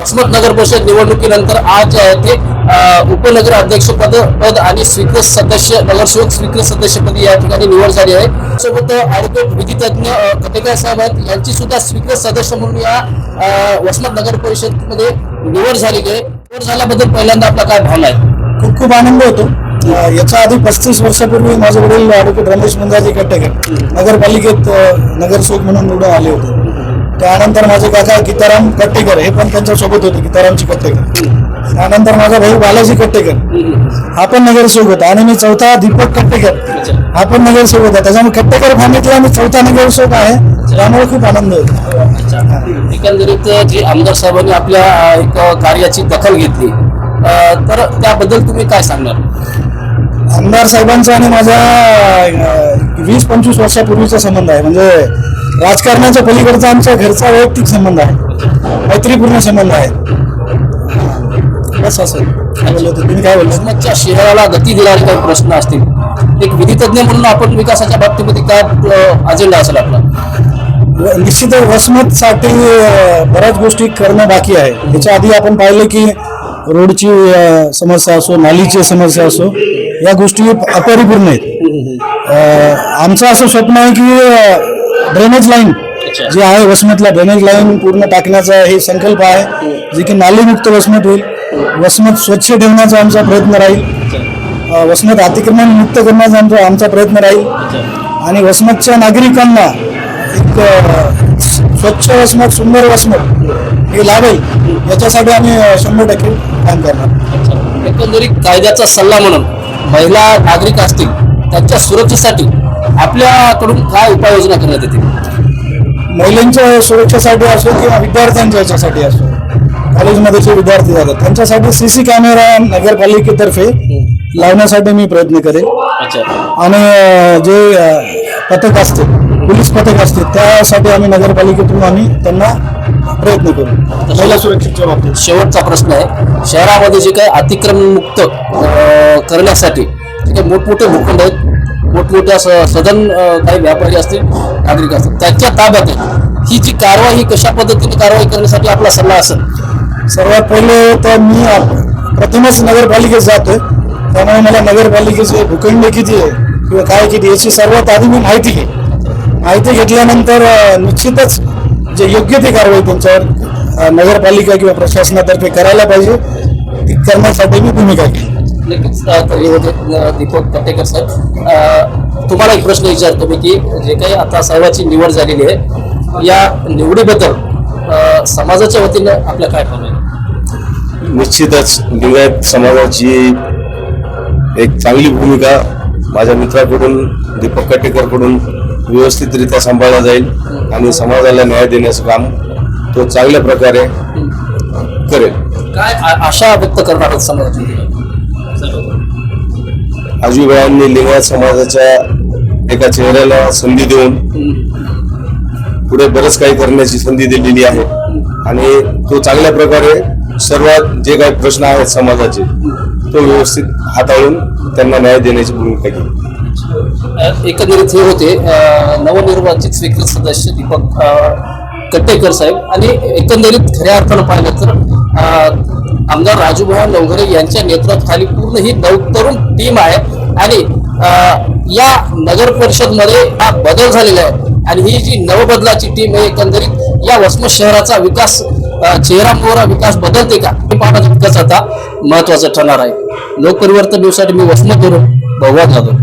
वसमत नगर परिषद निवडणुकीनंतर आज ते उपनगर अध्यक्ष पद पद आणि स्वीकृत सदस्य नगरसेवक स्वीकृत सदस्यपदी या ठिकाणी निवड झाली आहे. सोबत ॲडव्होकेट विधितज्ञ कटेकर साहेब आहेत. यांची सुद्धा स्वीकृत सदस्य म्हणून या वसमत नगर परिषदमध्ये निवड झालेली आहे. निवड झाल्याबद्दल पहिल्यांदा आपला काय भावना आहे? खूप खूप आनंद होतो. याच्या आधी पस्तीस वर्षापूर्वी माझे वडील ॲडव्होकेट रमेश मुंजाजी कट्टेकर नगरपालिकेत नगरसेवक म्हणून निवडून आले होते. त्यानंतर माझे काका गीताराम कट्टेकर हे पण त्यांच्यासोबत होते गीतारामजी कट्टेकर. त्यानंतर माझा भाऊ बालाजी कट्टेकर. हा पण नगरसेवक होता. आणि मी चौथा दीपक कट्टेकर. हा पण नगरसेवक होता. त्याच्यामुळे कट्टेकर फॅमिलीतला मी चौथा नगरसेवक आहे. त्यामुळे खूप आनंद होतो. एकंदरीत जे आमदार साहेबांनी आपल्या एक कार्याची दखल घेतली तर त्याबद्दल तुम्ही काय सांगणार? आमदार साहेबांचा आणि माझा अं, वीस पंचवीस वर्षापूर्वीचा संबंध आहे. म्हणजे राजकारणाच्या पलीकडचा आमच्या घरचा वैयक्तिक संबंध आहे. मैत्रीपूर्ण संबंध आहे. बस असं. काय बोललो होतो? तुम्ही काय बोललो? शहराला गती देणारे काही प्रश्न असतील. एक विधितज्ञ म्हणून आपण विकासाच्या बाबतीमध्ये काय अजेंडा असेल आपला निश्चितच वसमतसाठी बऱ्याच गोष्टी करणं बाकी आहे. याच्या आधी आपण पाहिलं की रोडची समस्या असो नालीची समस्या असो या गोष्टी अपरिपूर्ण आहेत. आमचं असं स्वप्न आहे की ड्रेनेज लाईन जी आहे वसमतला ड्रेनेज लाईन पूर्ण टाकण्याचा हे संकल्प आहे. जे की नालीमुक्त वसमत होईल. वसमत स्वच्छ ठेवण्याचा आमचा प्रयत्न राहील. वसमत अतिक्रमण मुक्त करण्याचा आमचा आमचा प्रयत्न राहील. आणि वसमतच्या नागरिकांना एक स्वच्छ वसमत सुंदर वसमत हे लाभेल. याच्यासाठी आम्ही शंभर टक्के काम करणार. एकंदरीत कायद्याचा सल्ला म्हणून महिला नागरिक असतील त्यांच्या सुरक्षेसाठी आपल्याकडून काय उपाययोजना करण्यात येतील? महिलांच्या सुरक्षेसाठी असो किंवा विद्यार्थ्यांच्या याच्यासाठी असो कॉलेजमध्ये जे विद्यार्थी जातात त्यांच्यासाठी सी सी कॅमेरा नगरपालिकेतर्फे लावण्यासाठी मी प्रयत्न करेन. अच्छा. आणि जे पथक असते पोलीस पथक असते त्यासाठी आम्ही नगरपालिकेतून आम्ही त्यांना प्रयत्न करू. महिला सुरक्षेच्या बाबतीत. शेवटचा प्रश्न आहे. शहरामध्ये जे काही अतिक्रमण मुक्त करण्यासाठी जे काही मोठमोठे भूखंड आहेत मोठमोठ्या सदन काही व्यापारी असतील नागरिक असतील त्यांच्या ताब्यात आहे. ही जी कारवाई ही कशा पद्धतीने कारवाई करण्यासाठी आपला सल्ला असेल? सर्वात पहिले तर मी प्रथमच नगरपालिकेत जातोय. त्यामुळे मला नगरपालिकेचे भूखंड किती आहे किंवा काय किती याची सर्वात आधी मी माहिती घे माहिती घेतल्यानंतर निश्चितच जे योग्य ती कारवाई त्यांच्यावर नगरपालिका किंवा प्रशासनातर्फे करायला पाहिजे ती करण्यासाठी मी भूमिका घेईन. दीपक कटेकर साहेब तुम्हाला एक प्रश्न विचारतो मी की जे काही आता साहेबाची निवड झालेली आहे या निवडीबद्दल समाजाच्या वतीनं आपल्या काय आहे? निश्चितच लिंगायत समाजाची एक चांगली भूमिका माझ्या मित्राकडून दीपक काटेकरकडून व्यवस्थितरित्या सांभाळला जाईल आणि समाजाला न्याय देण्याचं काम तो चांगल्या प्रकारे करेल. काय आशा व्यक्त करणार वतीनं? आजूबाईंनी लिंगायत समाजाच्या एका चेहऱ्याला संधी देऊन पुढे बरंच काही करण्याची संधी दिलेली आहे. आणि तो चांगल्या प्रकारे सर्वात जे काही प्रश्न आहेत समाजाचे तो व्यवस्थित हाताळून त्यांना न्याय देण्याची भूमिका घेईल. एकंदरीत हे होते नवनिर्वाचित स्वीकृत सदस्य दीपक कट्टेकर साहेब. आणि एकंदरीत खऱ्या अर्थानं पाहिलं तर आमदार राजूभाई नवघरे यांच्या नेतृत्वाखाली पूर्ण ही नवतरुण टीम आहे. आणि या नगर परिषदमध्ये हा बदल झालेला आहे. आणि ही जी नवबदलाची टीम आहे एकंदरीत या वसमत शहराचा विकास चेहरा मोहरा विकास बदलते का? हे पाहण्याचा विकास आता महत्त्वाचा ठरणार आहे. लोकपरिवर्तन दिवसाठी मी वसमत करून बहुवाद जाधव.